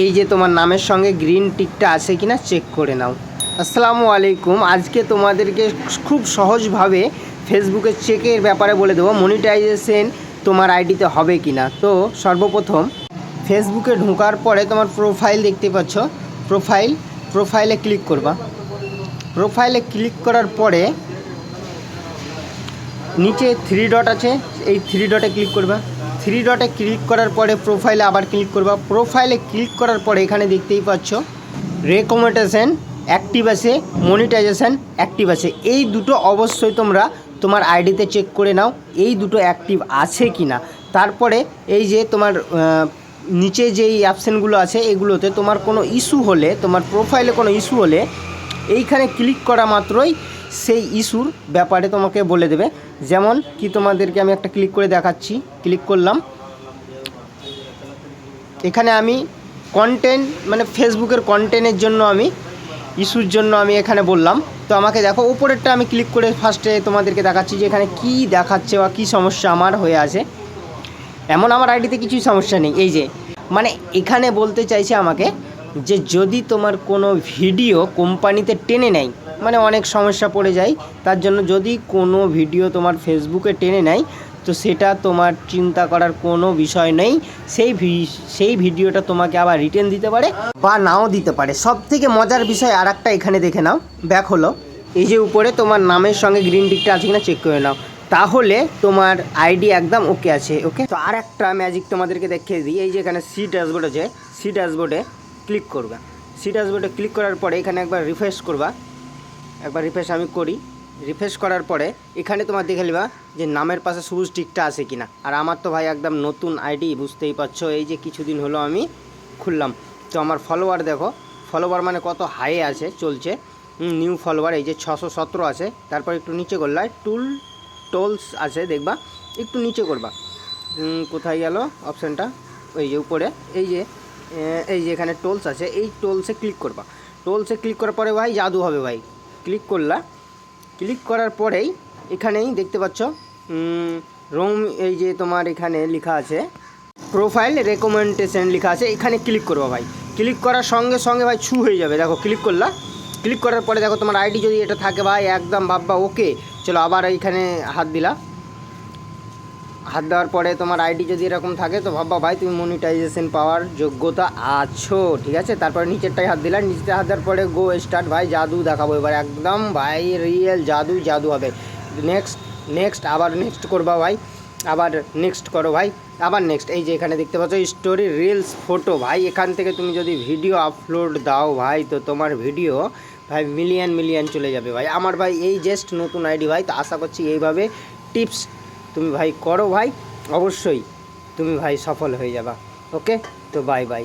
এই যে তোমার নামের সঙ্গে গ্রিন টিকটা আছে কিনা চেক করে নাও। আসসালামু আলাইকুম। আজকে তোমাদেরকে খুব সহজভাবে ফেসবুকে চেকের ব্যাপারে বলে দেবো মনিটাইজেশন তোমার আইডিতে হবে কি না তো সর্বপ্রথম ফেসবুকে ঢোকার পরে তোমার প্রোফাইল দেখতে পাচ্ছ। প্রোফাইল প্রোফাইলে ক্লিক করবা। প্রোফাইলে ক্লিক করার পরে নিচে থ্রি ডট আছে, এই থ্রি ডটে ক্লিক করবা। থ্রি ডটে ক্লিক করার পরে প্রোফাইলে আবার ক্লিক করবা। প্রোফাইলে ক্লিক করার পরে এখানে দেখতেই পাচ্ছ রেকমেন্ডেশন অ্যাক্টিভ আছে মনিটাইজেশন অ্যাক্টিভ আছে। এই দুটো অবশ্যই তোমরা তোমার আইডিতে চেক করে নাও, এই দুটো অ্যাক্টিভ আছে কি না তারপরে এই যে তোমার নিচে যেই অপশানগুলো আছে, এগুলোতে তোমার কোনো ইস্যু হলে, তোমার প্রোফাইলে কোনো ইস্যু হলে, এইখানে ক্লিক করা মাত্রই সেই ইস্যুর ব্যাপারে তোমাকে বলে দেবে। যেমন কি তোমাদেরকে আমি একটা ক্লিক করে দেখাচ্ছি। ক্লিক করলাম। এখানে আমি কন্টেন্ট মানে ফেসবুকের কন্টেন্টের জন্য আমি, ইস্যুর জন্য আমি এখানে বললাম। তো আমাকে দেখো, উপরেরটা আমি ক্লিক করে ফার্স্টে তোমাদেরকে দেখাচ্ছি যে এখানে কি দেখাচ্ছে বা কী সমস্যা আমার হয়ে আছে। এমন আমার আইডিতে কিছুই সমস্যা নেই। এই যে মানে এখানে বলতে চাইছে আমাকে যে যদি তোমার কোনো ভিডিও কোম্পানিতে টেনে নেয় মানে অনেক সমস্যা পড়ে যায়। তার জন্য যদি কোনো ভিডিও তোমার ফেসবুকে টেনে নেয়, তো সেটা তোমার চিন্তা করার কোনো বিষয় নেই। সেই সেই ভিডিওটা তোমাকে আবার রিটার্ন দিতে পারে বা নাও দিতে পারে। সব থেকে মজার বিষয় আর একটা এখানে দেখে নাও। ব্যাক হলো, এই যে উপরে তোমার নামের সঙ্গে গ্রিন টিকটা আছে কিনা চেক করে নাও। তাহলে তোমার আইডি একদম ওকে আছে ওকে তো আর একটা ম্যাজিক তোমাদেরকে দেখিয়ে দিই। এই যে এখানে সি ড্যাশবোর্ড আছে সি ড্যাশবোর্ডে ক্লিক করবা। সি ড্যাশবোর্ডে ক্লিক করার পরে এখানে একবার রিফ্রেশ করবা। একবার রিফ্রেশ আমি করি। রিফ্রেশ করার পরে এখানে তোমার দেখে নিবা যে নামের পাশে সবুজ টিকটা আছে কিনা। আর আমার তো ভাই একদম নতুন আইডি বুঝতেই পারছ? এই যে কিছুদিন হলো আমি খুললাম। তো আমার ফলোয়ার দেখো ফলোয়ার মানে কত হাই আছে, চলছে। নিউ ফলোয়ার এই যে ছশো সতেরো আছে। তারপর একটু নিচে করলা টুল টোলস আছে, দেখবা। একটু নিচে করবা। কোথায় গেল অপশানটা ওই যে উপরে। এই যে এই যে এখানে টোলস আছে। এই টোলসে ক্লিক করবা। টোলসে ক্লিক করার পরে ভাই জাদু হবে ভাই। ক্লিক করলা। ক্লিক করার পরেই এখানেই দেখতে পাচ্ছ রোম এই যে তোমার এখানে লেখা আছে প্রোফাইল রেকমেন্ডেশন লেখা আছে, এখানে ক্লিক করব ভাই। ক্লিক করার সঙ্গে সঙ্গে ভাই ছু হয়ে যাবে। দেখো, ক্লিক করলা। ক্লিক করার পরে দেখো তোমার আইডি যদি এটা থাকে ভাই, একদম বাব্বা ওকে চলো আবার এইখানে হাত দিলা। হাত দেওয়ার পরে তোমার আইডি যদি এরকম থাকে, তো ভাববা ভাই, তুমি মনিটাইজেশন পাওয়ার যোগ্যতা আছো, ঠিক আছে? তারপরে নিচেরটাই হাত দিলা নিচেতে হাত দেওয়ার পরে গো স্টার্ট ভাই, জাদু দেখাবো। এবার একদম, ভাই রিয়েল জাদু জাদু হবে। নেক্সট নেক্সট আবার নেক্সট করবা ভাই। আবার নেক্সট করো ভাই। আবার নেক্সট এই যে এখানে দেখতে পাচ্ছ স্টোরি রিলস ফটো ভাই, এখান থেকে তুমি যদি ভিডিও আপলোড দাও ভাই, তো তোমার ভিডিও ভাই মিলিয়ন মিলিয়ন চলে যাবে ভাই। আমার ভাই, এই জাস্ট নতুন আইডি ভাই, তো আশা করছি এইভাবে টিপস তুমি ভাই করো ভাই অবশ্যই তুমি ভাই সফল হয়ে যাবা। ওকে তো বাই বাই